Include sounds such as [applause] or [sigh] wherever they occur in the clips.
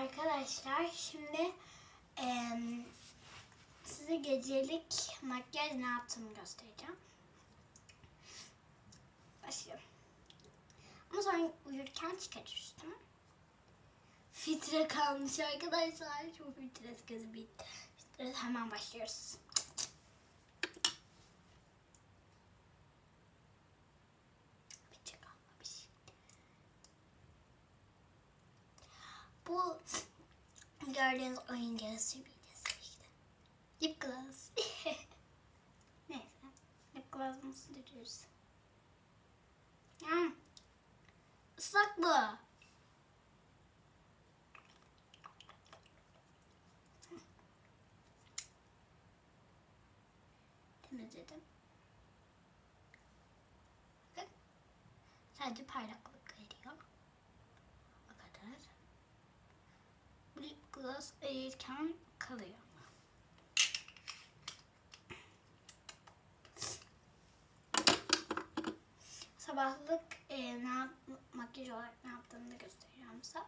Arkadaşlar şimdi em, size gecelik makyaj ne yaptığımı göstereceğim. Başlıyorum. Ama sonra uyurken çıkarır üstüme. Filtre kalmış arkadaşlar. Şu filtresi gözü bitti. Filtresi hemen başlıyoruz. Bu gördüğünüz oyuncağı sürmeyeceğiz işte. Lip gloss. [laughs] Neyse. Lip gloss'umuzu sürüyoruz. Hmm. Islak bu. Temizledim. Sadece parlaklık veriyor. O kadar. Bu gloss erirken kalıyor. Sabahlık e, ne yap, makyaj olarak ne yaptığımı da göstereceğim size.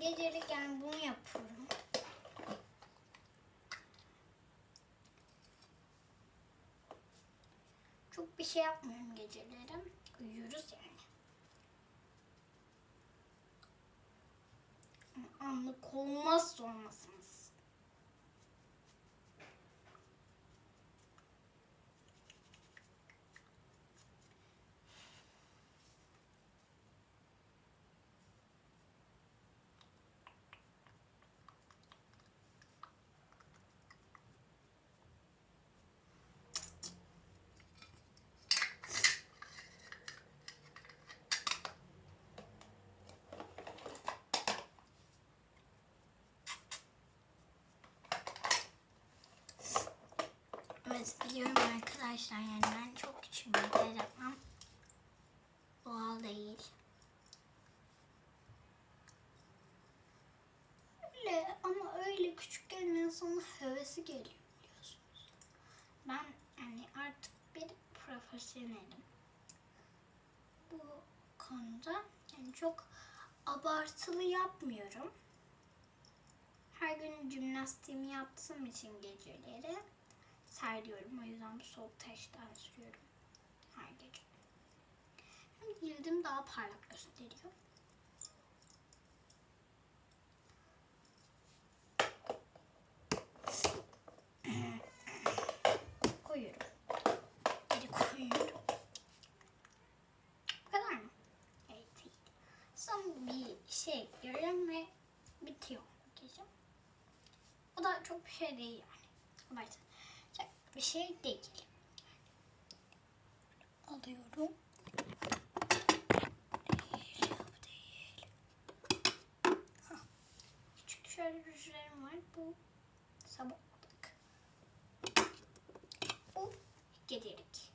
Gecelik yani bunu yapıyorum. Çok bir şey yapmıyorum geceleri. Uyuyoruz yani. Ama Anlık olmazsa olmasınız. Evet biliyorum arkadaşlar yani ben çok küçük makyaj yapmam doğal değil. Öyle ama öyle küçükken insanın hevesi geliyor biliyorsunuz. Ben yani artık bir profesyonelim. Bu konuda yani çok abartılı yapmıyorum. Her gün jimnastiğimi yaptığım için geceleri serliyorum. O yüzden bu soğuk taştan sürüyorum her gece. Hem cildim daha parlak gösteriyor. [clears throat] koyuyorum. Geri koyuyorum. Bu kadar mı? Evet. Son bir şey ekliyorum ve bitiyor makyajım. O da çok bir şey değil yani. Abartı. Bir şey değil. Alıyorum. Küçük şöyle rujlarım var. Bu sabahlık. Bu gecelik.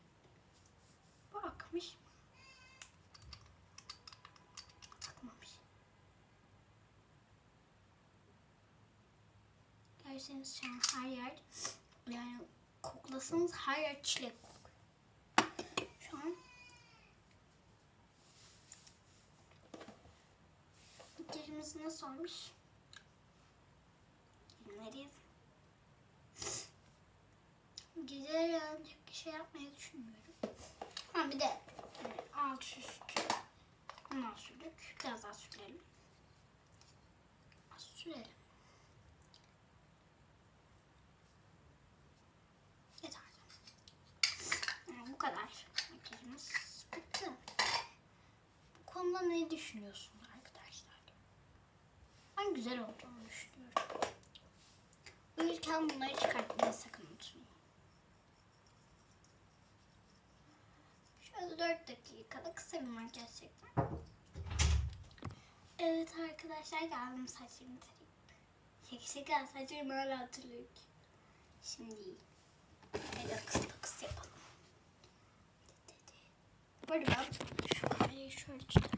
Bu akmış mı? Derseniz şu an her yer yani koklasanız her yer çilek kokuyor. Şu an Gecemiz nasıl olmuş? Nereyiz? Geceleri yani şey yapmayı düşünmüyorum. Ha bir de yani alt üst ondan sürdük. Biraz daha sürelim. Az sürelim. Yeter. Yani bu kadar. Makyajımız bitti. Bu konuda ne düşünüyorsunuz arkadaşlar? Ben güzel olduğunu düşünüyorum. Uyurken bunları çıkartmayı sakın unutmayın. Şöyle 4 dakikada kısa bir makyaj çektim. Evet arkadaşlar geldim saçlarımı tarayıp. Şaka şaka saçlarım hala hatırlıyor ki. Şimdi iyi. Hadi akıs akıs yapalım. Arada şu kamerayı şöyle tutayım.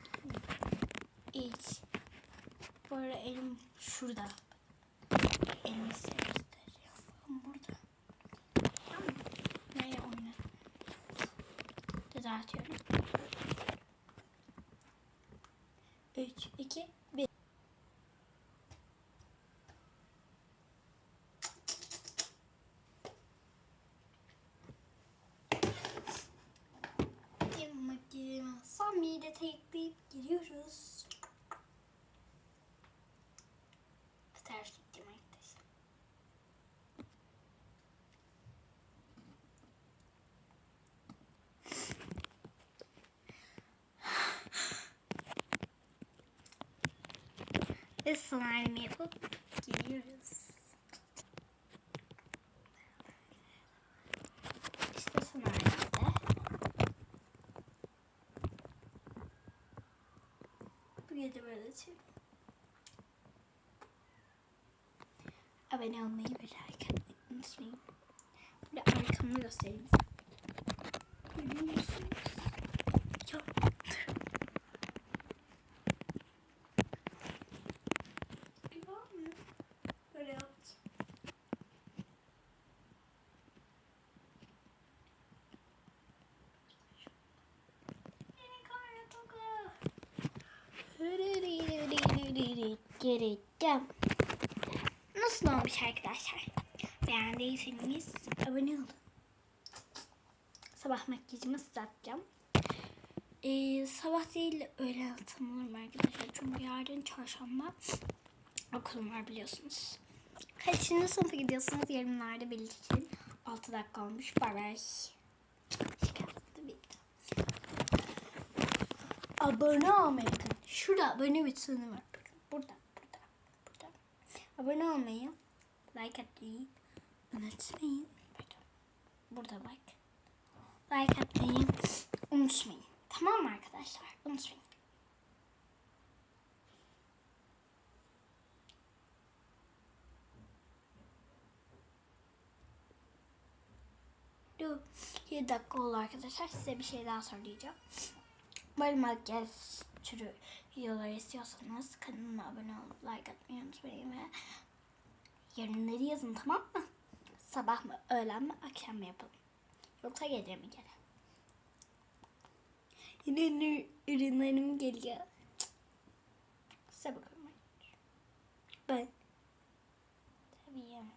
İç. Bu arada elim şurada. Elimi size göstereceğim. Burada. Tamam mı? Nereye oynat? Düzeltiyorum. bakıyoruz. Ters gittim arkadaşlar. Slime yapıp geliyoruz. Gece böyle çevirdim. Abone olmayı ve like atmayı unutmayın. Böyle arkamı göstereyim. Görüyor musunuz? Yok. Güzel mi? Gireceğim. Nasıl olmuş arkadaşlar? Beğendiyseniz abone olun. Sabah makyajımı satacağım. Ee, sabah değil de öğle altım olur mu arkadaşlar? Çünkü yarın çarşamba okulum var biliyorsunuz. Kaçıncı sınıfa gidiyorsunuz yorumlarda belirtin. 6 dakika olmuş. Çıkarttı bitti. Abone olmayı. Şurada abone butonu var. Bakın burada, burada, burada. Abone olmayı, like atmayı unutmayın. Pardon. Burada like. Like atmayı unutmayın. Tamam mı arkadaşlar? Unutmayın. Dur. 7 dakika oldu arkadaşlar. Size bir şey daha söyleyeceğim. Böyle makyaj türü videolar istiyorsanız kanalıma abone olup like atmayı unutmayın ve yorumları yazın tamam mı? Sabah mı, öğlen mi, akşam mı yapalım? Yoksa gece mi gene? Yine ürün- ürünlerim geliyor. Size bakalım. Ben tabii yemem.